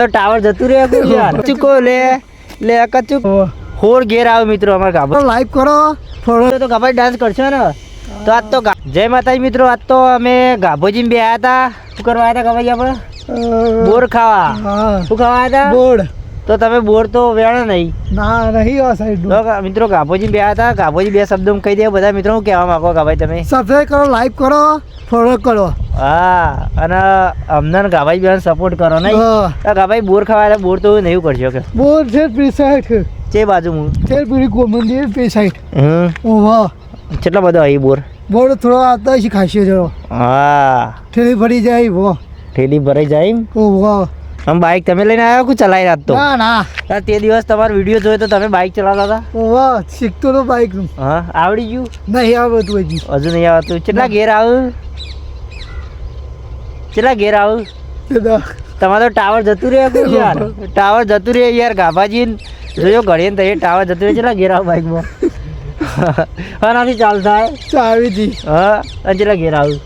તો ટાવર જતું રહે કોઈ યાર ચૂકો લે. લે કચુક હોર ઘેર આવ મિત્રો અમાર ગાભો લાઈક કરો. ફોલો. તો ગાભાઈ ડાન્સ કરશો ને? તો આજ તો જય માતાજી મિત્રો આજ તો અમે ગાભોજી બે આયા હતા શું કરવા આવ્યા હતા ગાભાઈ આપણે બોર ખાવા. શું ખાવા આવ્યા હતા બોર. તો તમે બોર તો વેણો નહીં. ના નહીં આ સાઈડ મિત્રો ગાભોજી બે હતા ગાભોજી બે શબ્દો કહી દે. બધા મિત્રો હું કહેવા માંગો ગાભાઈ તમે? સબસ્ક્રાઈબ કરો લાઈક કરો ફોલો કરો. હા અને અમને ગાભાઈ બેન સપોર્ટ કરો ને તો ગાભાઈ બોર ખાવા બોર તો નહીં કરશો કે? બોર છે પે સાઈડ જે બાજુ હું. છે પેલી ગો મંદિર પે હમ. ઓહો કેટલા બધા અહીં બોર? બોર થોડો આવતા છે ખાસી જરો. હા. ઠેલી ભરી જાય વો ઠેલી ભરાઈ જાય એમ. આમ બાઇક તમે લઈને આવ્યા કે ચલાવી રાત તો? ના ના. તે દિવસ તમારો વીડિયો જોયો તો તમે બાઇક ચલાવતા હતા? વાહ શીખતો તો બાઈકનું. હા આવડી ગયું? નહીં આવતું હજી. હજુ નહીં આવતું કેટલા ઘેર આવું? કેટલા ઘેર આવું? તમારો ટાવર જતું રહે કોઈ યાર? ટાવર જતું રહે યાર ગાભાજી જોયો ઘડીએ તો એ ટાવર જતું રહે. કેટલા ઘેર આવું બાઇકમાં હા નથી ચાલતા ચાવી હતી હા અને કેટલા ઘેર આવું?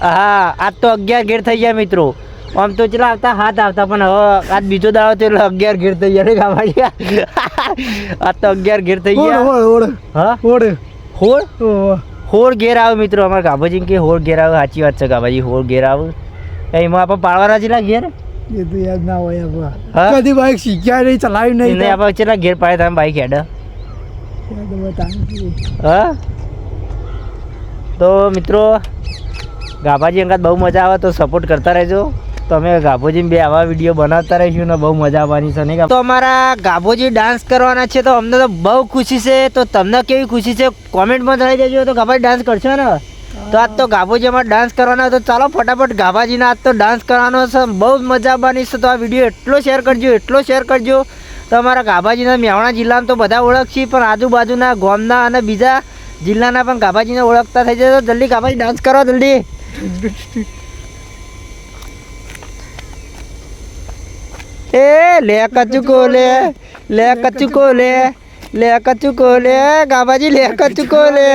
હા આજ તો અગિયાર ઘેર થઈ ગયા મિત્રો. આમ તો ચલા આવતા? હાથ આવતા પણ હવે આજ બીજો દાડો તો એટલે અગિયાર ઘેર થઈ ગયા ગાભાજી. આજ તો અગિયાર ઘેર થઈ ગયા. ઓળ ઓળ હા? હોળ? હોળ હોળ ઘેર આવે મિત્રો અમારા ગાભાજી કે હોળ ઘેર આવે સાચી વાત છે ગાભાજી હોળ ઘેર આવે. એમાં આપણે પાડવાના ના ઘેર? એ તો યાદ ના હોય આપણે કદી બાઈક શીખ્યા નહીં ચલાવ્યું નહીં નહીં આપણે ચેલા ઘેર પાડે તમે બાઈક હેડ? હા? તો મિત્રો ગાભાજી અંગાત બહુ મજા આવે તો સપોર્ટ કરતા રહેજો. તો અમે ગાભોજી બે આવા વીડિયો બનાવતા રહીશું ને બહુ મજા આવવાની છે, નહીં તો અમારા ગાભોજી ડાન્સ કરવાના છે, તો અમને તો બહુ ખુશી છે. તો તમને કેવી ખુશી છે? કોમેન્ટમાં જણાવી દેજો, તો ગાભાજી ડાન્સ કરશો ને? તો આજ તો ગાભોજી અમારે ડાન્સ કરવાના તો ચાલો ફટાફટ ગાભાજીના આજ તો ડાન્સ કરવાનો છે બહુ મજા આવવાની છે. તો આ વીડિયો એટલો શેર કરજો, એટલો શેર કરજો. તો અમારા ગાભાજીના મેવાણા જિલ્લામાં તો બધા ઓળખશે, પણ આજુબાજુના ગામના અને બીજા જિલ્લાના પણ ગાભાજીને ઓળખતા થઈ જાય તો જલ્દી ગાભાજી ડાન્સ કરો, જલ્દી. એ લે કચુકો લે લે કચુકો લે લે કચુકો લે ગાભાજી લે કચુકો લે